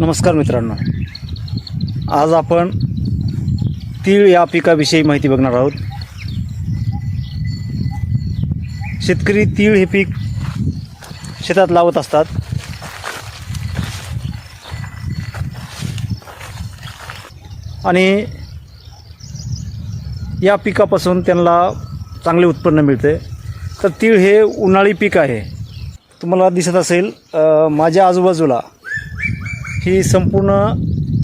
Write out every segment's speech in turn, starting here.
नमस्कार मित्रांनो. आज आपण तीळ या पिकाविषयी माहिती बघणार आहोत. शेतकरी तीळ हे पीक शेतात लावत असतात. आणि या पिकापासून त्यांना चांगले उत्पन्न मिळते. तर तीळ हे उन्हाळी पीक आहे. तुम्हाला दिसत असेल माझ्या आजूबाजूला ही संपूर्ण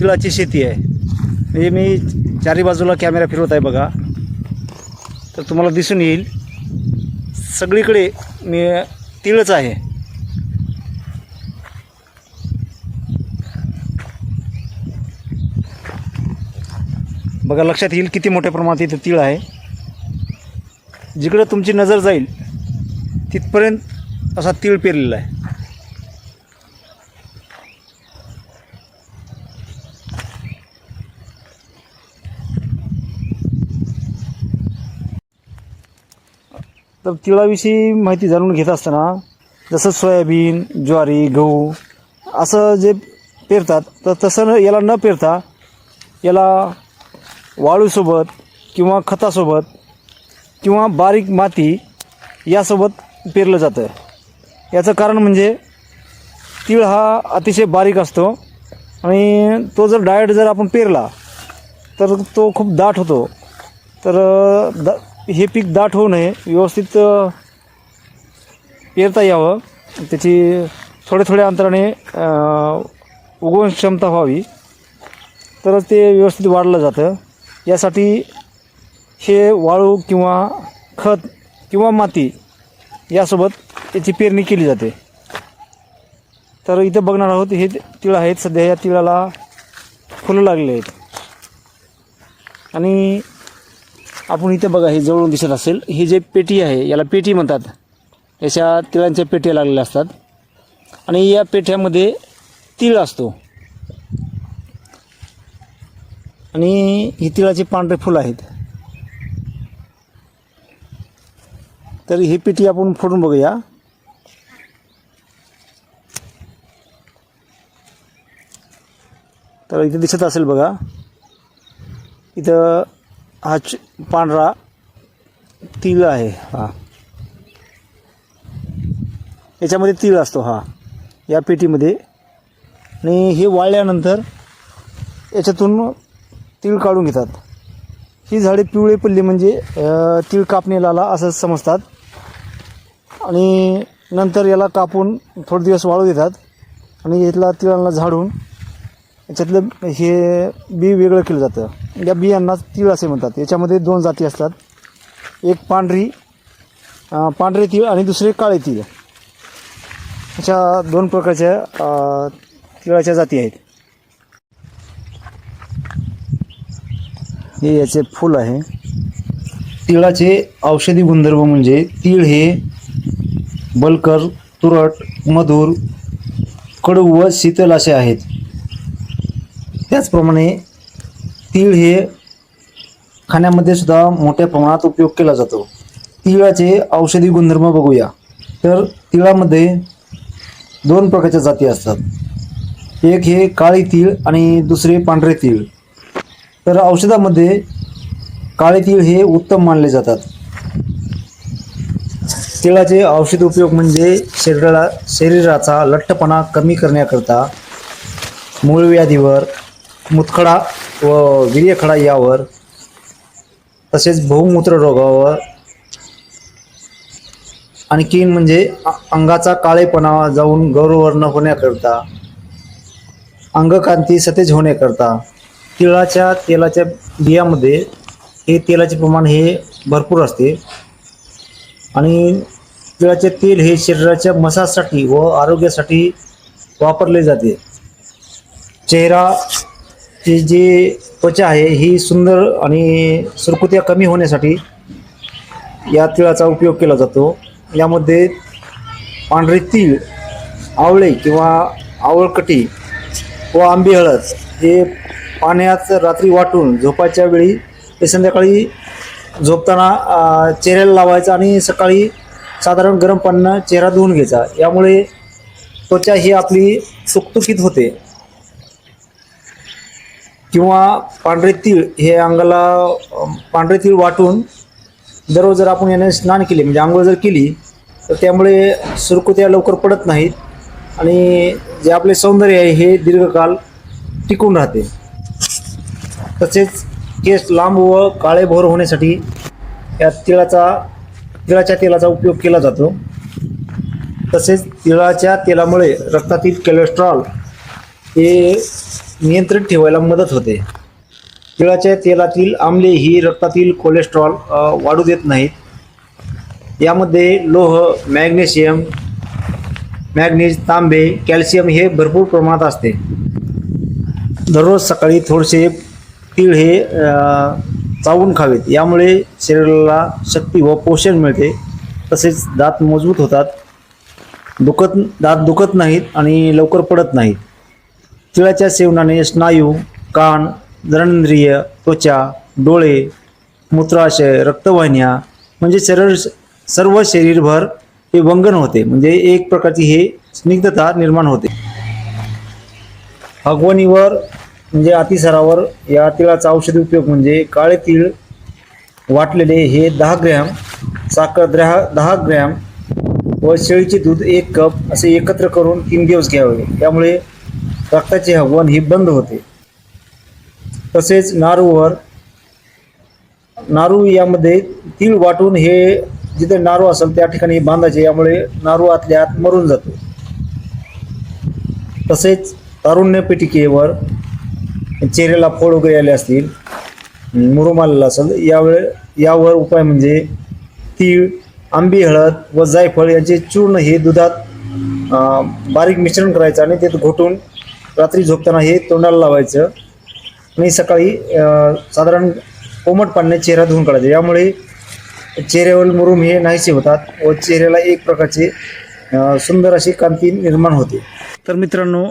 तिळाची शेती आहे. म्हणजे मी चारी बाजूला कॅमेरा फिरवत आहे बघा. तर तुम्हाला दिसून येईल. सगळीकडे मी तिळच आहे. बघा लक्षात येईल किती मोठ्या प्रमाणात इथं तीळ आहे. जिकडं तुमची नजर जाईल तिथपर्यंत असा तीळ पेरलेला आहे. तर तिळाविषयी माहिती जाणून घेत असताना जसं सोयाबीन ज्वारी गहू असं जे पेरतात तर तसं न याला न पेरता याला वाळूसोबत किंवा खतासोबत किंवा बारीक माती यासोबत पेरलं जातं. याचं कारण म्हणजे तीळ हा अतिशय बारीक असतो आणि तो जर डायरेक्ट जर आपण पेरला तर तो खूप दाट होतो. तर द हे पीक दाट होऊ नये व्यवस्थित पेरता यावं. त्याची थोड्या थोड्या अंतराने उगवण क्षमता व्हावी. तरच ते व्यवस्थित वाढलं जातं. यासाठी हे वाळू किंवा खत किंवा माती यासोबत याची पेरणी केली जाते. तर इथं बघणार आहोत हे तिळ आहेत. सध्या या तिळाला फुलं लागले आहेत. आणि आपण इथे बघा हे जवळून दिसत असेल. ही जे पेटी आहे याला पेटी म्हणतात. याच्या तिळांच्या पेट्या लागलेल्या असतात. आणि या पेठ्यामध्ये तीळ असतो. आणि ही तिळाची पांढरे फुलं आहेत. तर ही पेटी आपण फोडून बघूया. तर इथे दिसत असेल बघा. इथं हा च पांढरा तीळ आहे हा. याच्यामध्ये तीळ असतो हा. या पेटीमध्ये. आणि हे वाळल्यानंतर याच्यातून तीळ काढून घेतात. ही झाडे पिवळे पल्ले म्हणजे तिळ तीळ लाला असं समजतात. आणि नंतर याला कापून थोडे दिवस वाळू देतात. आणि यातला तिळांना झाडून याच्यातलं हे बी वेगळं केलं जातं. या बियांना तीळ असे म्हणतात. याच्यामध्ये दोन जाती असतात. एक पांढरी पांढरे तीळ आणि दुसरे काळे तीळ. अशा दोन प्रकारच्या तिळाच्या जाती आहेत. हे याचे फूल आहे. तिळाचे औषधी गुणधर्म म्हणजे तीळ हे बलकर तुरट मधुर कडू व शीतल असे आहेत. त्याचप्रमाणे तीळ हे खाण्यामध्ये सुद्धा मोठ्या प्रमाणात उपयोग केला जातो. तिळाचे औषधी गुणधर्म बघूया. तर तिळामध्ये दोन प्रकारच्या जाती असतात. एक हे काळी तीळ आणि दुसरे पांढरे तीळ. तर औषधामध्ये काळे तीळ हे उत्तम मानले जातात. तिळाचे औषध उपयोग म्हणजे शरीराला शरीराचा लठ्ठपणा कमी करण्याकरता मूळव्याधीवर मुतखडा व वीर्यखडा यावर तसेच बहुमूत्र रोगावर आणखीन म्हणजे अंगाचा काळेपणा जाऊन गौरवर्ण होण्याकरता अंगकांती सतेज होण्याकरता तिळाच्या तेलाच्या बियामध्ये हे तेलाचे प्रमाण हे भरपूर असते. आणि तिळाचे तेल हे शरीराच्या मसाजसाठी व आरोग्यासाठी वापरले जाते. चेहरा ची जी त्वचा आहे ही सुंदर आणि सुरकुत्या कमी होण्यासाठी या तिळाचा उपयोग केला जातो. यामध्ये पांढरे तीळ आवळे किंवा आवळकटी व आंबी हळद हे पाण्यात रात्री वाटून झोपायच्या वेळी ते संध्याकाळी झोपताना चेहऱ्याला लावायचं आणि सकाळी साधारण गरम पाण्यानं चेहरा धुवून घ्यायचा. यामुळे त्वचा ही आपली सुकतुकीत होते. किंवा पांढरे तीळ हे अंगाला पांढरे तीळ वाटून दररोज जर आपण याने स्नान केले म्हणजे आंघोळ जर केली तर त्यामुळे सुरकुत्या लवकर पडत नाहीत आणि जे आपले सौंदर्य आहे हे दीर्घकाल टिकून राहते. तसेच केस लांब व काळे भोर होण्यासाठी या तिळाचा तिळाच्या तेलाचा उपयोग केला जातो. तसेच तिळाच्या तेलामुळे रक्तातील कोलेस्ट्रॉल हे नियंत्रित ठेवायला मदत होते. तिळाच्या तेलातील आम्ले ही रक्तातील कोलेस्ट्रॉल वाढू देत नाहीत. यामध्ये लोह मॅग्नेशियम मॅग्नीज तांबे कॅल्शियम हे भरपूर प्रमाणात असते. दररोज सकाळी थोडेसे तीळ हे चावून खावेत. यामुळे शरीराला शक्ती व पोषण मिळते. तसेच दात मजबूत होतात. दुखत दात दुखत नाहीत आणि लवकर पडत नाहीत. तिळाच्या सेवनाने स्नायू कान जननेंद्रिय त्वचा डोळे मूत्राशय रक्तवाहिन्या म्हणजे शरीर सर्व शरीरभर हे वंगन होते. म्हणजे एक प्रकारची हे स्निग्धता निर्माण होते. अगवणीवर म्हणजे अतिसारावर या तिळाचा औषधी उपयोग म्हणजे काळे तीळ वाटलेले हे दहा ग्रॅम साखर दहा दहा ग्रॅम व शेळीचे दूध एक कप असे एकत्र करून तीन दिवस घ्यावे. त्यामुळे रक्ताचे हवन ही बंद होते. तसेच नारूवर नारू यामध्ये तीळ वाटून हे जिथे नारू असेल त्या ठिकाणी बांधायचे यामुळे नारू आतल्या आत मरून जातो. तसेच तारुण्य पेटिकेवर चेहऱ्याला फोड वगैरे आले असतील मुरुम आलेला असेल यावेळे यावर उपाय म्हणजे तीळ आंबी हळद व जायफळ यांचे चूर्ण हे दुधात बारीक मिश्रण करायचं आणि ते घोटून रात्री झोपताना हे तोंडाला लावायचं. आणि सकाळी साधारण कोमट पाण्याने चेहरा धुवून काढायचा. यामुळे चेहऱ्यावरील मुरुम हे नाहीसे होतात व चेहऱ्याला एक प्रकारचे सुंदर अशी कांती निर्माण होते. तर मित्रांनो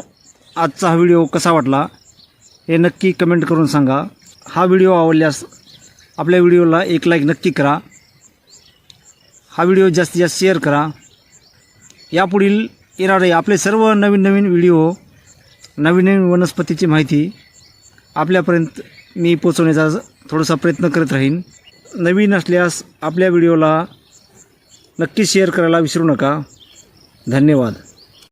आजचा हा व्हिडिओ कसा वाटला हे नक्की कमेंट करून सांगा. हा व्हिडिओ आवडल्यास आपल्या व्हिडिओला एक लाईक नक्की करा. हा व्हिडिओ जास्तीत जास्त शेअर करा. यापुढील येणारे आपले सर्व नवीन नवीन व्हिडिओ नवीन नवीन वनस्पतीची माहिती आपल्यापर्यंत मी पोचवण्याचा थोडासा प्रयत्न करत राहीन. नवीन असल्यास आपल्या व्हिडिओला नक्की शेअर करायला विसरू नका. धन्यवाद.